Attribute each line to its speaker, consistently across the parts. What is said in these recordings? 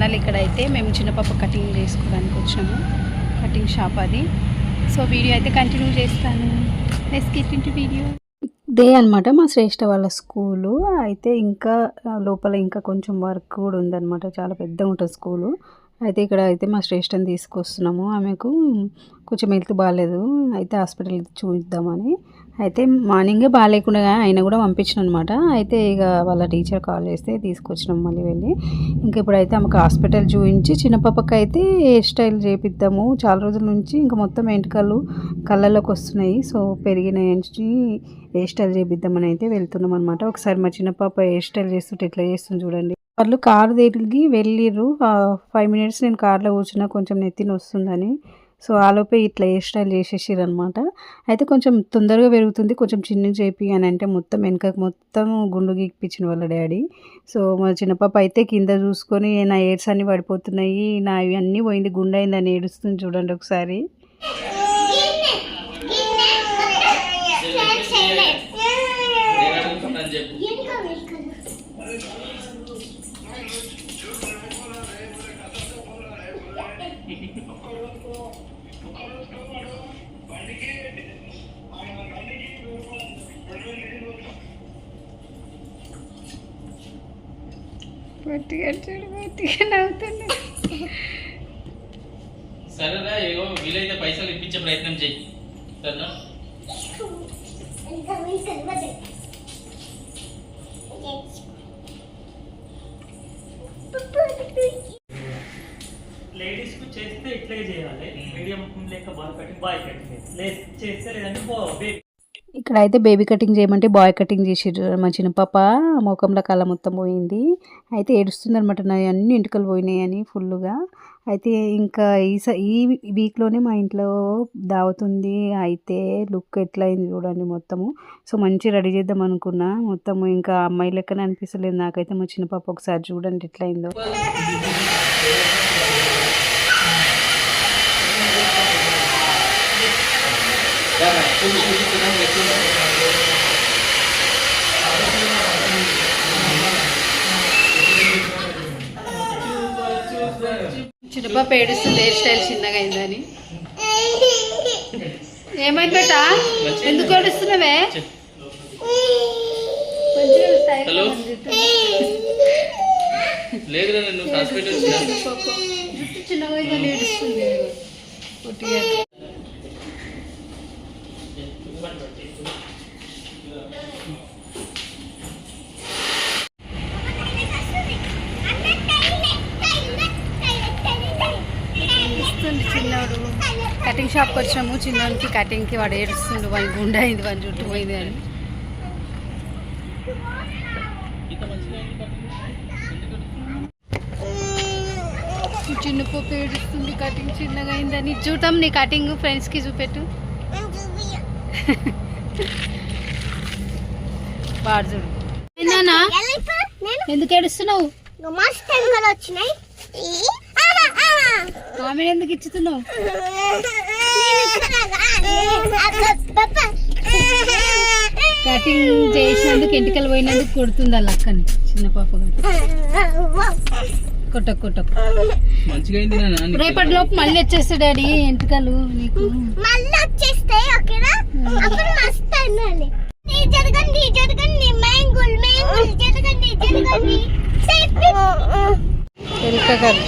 Speaker 1: Channel ఇక్కడైతే మేము చిన్నపాప cutting చేసుకోవడానికి వచ్చినాము కటింగ్ షాప్ అది. సో వీడియో అయితే కంటిన్యూ చేస్తాను. Next get into video day అనమాట మా శ్రేష్ఠ వాళ్ళ స్కూలు. అయితే ఇంకా లోపల ఇంకా కొంచెం వర్క్ కూడా ఉందన్నమాట. చాలా పెద్దగా ఉంటుంది స్కూలు. అయితే ఇక్కడ అయితే మా శ్రేష్ఠని తీసుకొస్తున్నాము. ఆమెకు కొంచెం హెల్త్ బాగాలేదు. అయితే హాస్పిటల్ చూద్దామని. అయితే మార్నింగే బాగాలేకుండా ఆయన కూడా పంపించిన అనమాట అయితే ఇక వాళ్ళ టీచర్ కాల్ చేస్తే తీసుకొచ్చినాం మళ్ళీ వెళ్ళి. ఇంక ఇప్పుడైతే ఆమెకు హాస్పిటల్ చూపించి చిన్న పాపకి అయితే హెయిర్ స్టైల్ చేపిద్దాము. చాలా రోజుల నుంచి ఇంకా మొత్తం వెంట్రుకలు కళ్ళలోకి వస్తున్నాయి. సో పెరిగిన నుంచి హెయిర్ స్టైల్ చేపిద్దామని అయితే వెళ్తున్నాం అనమాట ఒకసారి మా చిన్న పాప హెయిర్ స్టైల్ చేస్తుంటే ఎట్లా చేస్తుంది చూడండి. వాళ్ళు కారు దగ్గరికి వెళ్ళిర్రు. ఫైవ్ మినిట్స్ నేను కార్లో కూర్చున్నా కొంచెం నెత్తిన వస్తుందని సో ఆలోపే ఇట్లా హెయిర్ స్టైల్ చేసేసారు అనమాట అయితే కొంచెం తొందరగా పెరుగుతుంది కొంచెం చిన్న చేపి అని అంటే మొత్తం వెనక మొత్తం గుండు గీక్పించిన వాళ్ళ డాడీ సో మా చిన్నపాప అయితే కింద చూసుకొని నా హెయిర్స్ అన్నీ పడిపోతున్నాయి నా ఇవి అన్నీ పోయింది గుండె అయిందని ఏడుస్తుంది చూడండి ఒకసారి పొట్టిగా చూడు పొట్టిగా నవ్వుతుంది
Speaker 2: సరేరా ఏవో వీలైతే పైసలు ఇప్పించే ప్రయత్నం చెయ్యి. సరేనా?
Speaker 3: లేడీస్కు చేస్తే ఇట్లే చేయాలి. మీడియం లేక బాయ్ కటింగ్ బాయ్ కటింగ్. లేదు చేస్తే లేదంటే బేబీ.
Speaker 1: ఇక్కడ అయితే బేబీ కటింగ్ చేయమంటే బాయ్ కటింగ్ చేసిర్రు. మా చిన్న పాప ముఖంలో కళ్ళ మొత్తం పోయింది. అయితే ఏడుస్తుంది అనమాట నా అన్ని ఇంటికలు పోయినాయి అని ఫుల్గా అయితే ఇంకా ఈ స ఈ వీక్లోనే మా ఇంట్లో దావుతుంది అయితే లుక్ ఎట్లా అయింది చూడండి మొత్తము. సో మంచి రెడీ చేద్దాం అనుకున్నా. మొత్తము ఇంకా అమ్మాయి లెక్కనే అనిపిస్తలేదు. నాకైతే మా చిన్న పాప ఒకసారి చూడండి ఎట్లయిందో. అయిందో చిన్న పాప ఏడుస్తుంది హెయిర్ స్టైల్ చిన్నగా అయిందని. ఏమైంది బేట? ఎందుకు ఏడుస్తున్నావే?
Speaker 2: హలో? లేదు హాస్పిటల్
Speaker 1: చిన్నగా. ఏడుస్తుంది. కటింగ్ షాప్కి వచ్చాము చిన్నోనికి కటింగ్కి వాడు ఏడుస్తుండు వాడి గుండె అయింది వాడి జుట్టు పోయింది అని. చిన్న పప్పు ఏడుస్తుంది కటింగ్ చిన్నగా అయిందని చూద్దాం నీ కటింగ్ ఫ్రెండ్స్కి చూపెట్టు. వాడు చూడు. ఎందుకు ఏడుస్తున్నావు?
Speaker 4: వచ్చినాయి?
Speaker 1: ఆమె ఎందుకు ఇచ్చుతున్నావు? కటింగ్ చేసినందుకు ఎంటికలు పోయినందుకు కొడుతుంది వాళ్ళ అక్కని చిన్న పాప కొట్ట కొట్ట. రేపటి లోపు మళ్ళీ వచ్చేస్తాడు డాడీ ఎంటికలు నీకు.
Speaker 4: మళ్ళీ వచ్చేస్తాయి ఓకేనా? అప్పుడు మస్తు అన్నాను ఈ జరగండి ఈ జరగండి మ్యాంగుల్ మ్యాంగుల్ జరగండి జరగండి.
Speaker 1: ఎలుకగాడు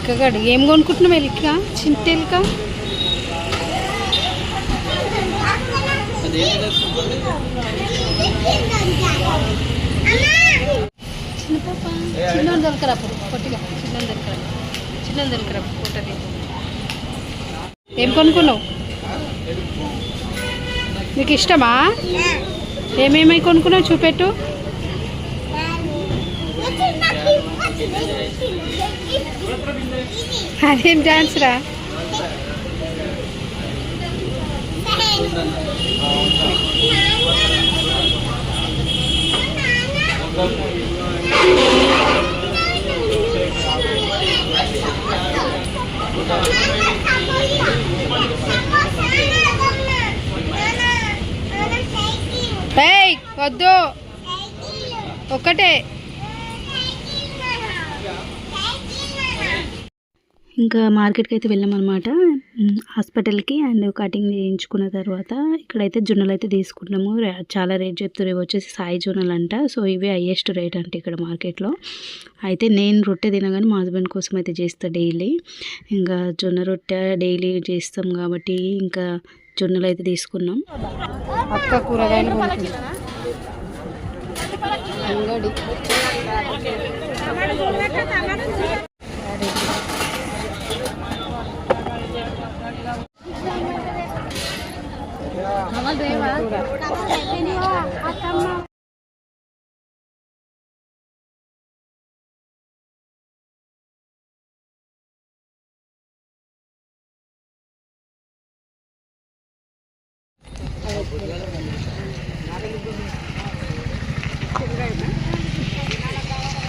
Speaker 1: ఎలుకగాడు ఏం కొనుక్కుంటున్నావు ఎలుక చింత ఎలుక
Speaker 2: అదేంటి
Speaker 1: చిన్న పాప చిన్న దొరకరా అప్పుడు పొట్టిగా. చిన్న దొరకరా? చిన్న దొరకరా పొట్టది. ఏం కొనుక్కున్నావు? నీకు ఇష్టమా? ఏమేమి కొనుక్కున్నావు చూపెట్టు. అదేం డాన్స్ రా? వద్దు. ఒక్కటే. ఇంకా మార్కెట్కి అయితే వెళ్ళామన్నమాట హాస్పిటల్కి అండ్ కటింగ్ చేయించుకున్న తర్వాత ఇక్కడైతే జొన్నలు అయితే తీసుకున్నాము చాలా రేట్ చెప్తారు ఇవి వచ్చేసి సాయి జొన్నలు అంట సో ఇవే హయ్యెస్ట్ రేట్ అంటే ఇక్కడ మార్కెట్లో. అయితే నేను రొట్టె తినగానే మా హస్బెండ్ కోసం అయితే చేస్తా డైలీ. ఇంకా జొన్న రొట్టె డైలీ చేస్తాం కాబట్టి ఇంకా జొన్నలు అయితే తీసుకున్నాం. అక్క కూరగాయలు అంగడి.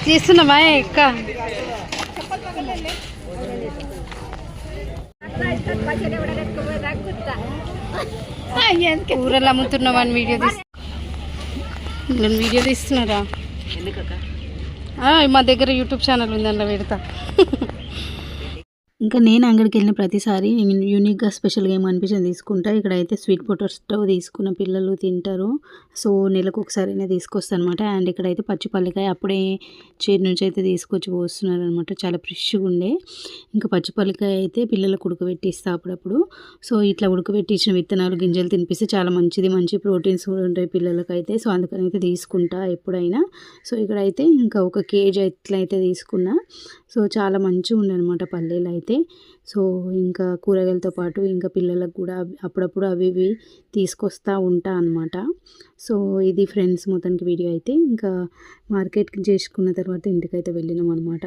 Speaker 1: తీస్తున్నామా ఎక్క? కూరలు అమ్ముతున్నావా అని వీడియో తీసు నేను వీడియో తీస్తున్నారా? మా దగ్గర యూట్యూబ్ ఛానల్ ఉంది అందులో పెడతా. ఇంకా నేను అంగడికి వెళ్ళిన ప్రతిసారి యూనిక్గా స్పెషల్గా ఏమి అనిపించింది. తీసుకుంటా. ఇక్కడ అయితే స్వీట్ పొటాటో తీసుకున్న పిల్లలు తింటారు. సో నెలకు ఒకసారైనా తీసుకొస్తాను అనమాట అండ్ ఇక్కడైతే పచ్చి పల్లికాయ అప్పుడే చేతి నుంచి అయితే తీసుకొచ్చి పోస్తున్నారు అనమాట చాలా ఫ్రెష్గా ఉండే. ఇంకా పచ్చి పల్లికాయ అయితే పిల్లలకు ఉడకబెట్టిస్తా అప్పుడప్పుడు. సో ఇట్లా ఉడకబెట్టించిన విత్తనాలు గింజలు తినిపిస్తే చాలా మంచిది. మంచి ప్రోటీన్స్ కూడా ఉంటాయి పిల్లలకైతే. సో అందుకని అయితే తీసుకుంటా ఎప్పుడైనా. సో ఇక్కడైతే ఇంకా ఒక కేజీ ఎట్లయితే తీసుకున్నా. సో చాలా మంచిగా ఉండనమాట పల్లీలు అయితే సో ఇంకా కూరగాయలతో పాటు ఇంకా పిల్లలకు కూడా అప్పుడప్పుడు అవి ఇవి తీసుకొస్తా ఉంటా అనమాట సో ఇది ఫ్రెండ్స్ మొత్తానికి వీడియో అయితే. ఇంకా మార్కెట్కి చేసుకున్న తర్వాత ఇంటికైతే వెళ్ళినాం అనమాట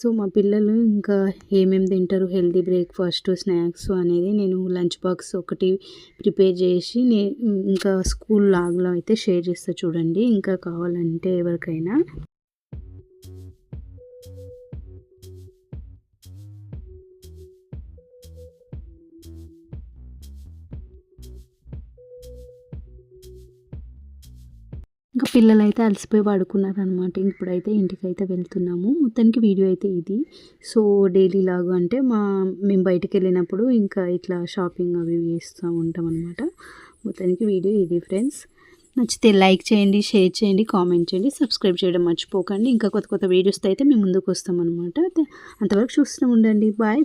Speaker 1: సో మా పిల్లలు ఇంకా ఏమేమి తింటారు హెల్దీ బ్రేక్ఫాస్ట్ స్నాక్స్ అనేది నేను లంచ్ బాక్స్ ఒకటి ప్రిపేర్ చేసి నే ఇంకా స్కూల్ లాగ్లో అయితే షేర్ చేస్తా చూడండి. ఇంకా కావాలంటే ఎవరికైనా. పిల్లలైతే పిల్లలు అయితే అలసిపోయి పడుకున్నారు అనమాట ఇప్పుడైతే ఇంటికైతే వెళ్తున్నాము. మొత్తానికి వీడియో అయితే ఇది. సో డైలీ లాగా అంటే మా మేము బయటికి వెళ్ళినప్పుడు ఇంకా ఇట్లా షాపింగ్ అవి చేస్తూ ఉంటాం అనమాట మొత్తానికి వీడియో ఇది ఫ్రెండ్స్. నచ్చితే లైక్ చేయండి షేర్ చేయండి కామెంట్ చేయండి సబ్స్క్రైబ్ చేయడం మర్చిపోకండి. ఇంకా కొత్త కొత్త వీడియోస్తో అయితే మేము ముందుకు వస్తాం అనమాట అంతవరకు చూస్తూ ఉండండి. బాయ్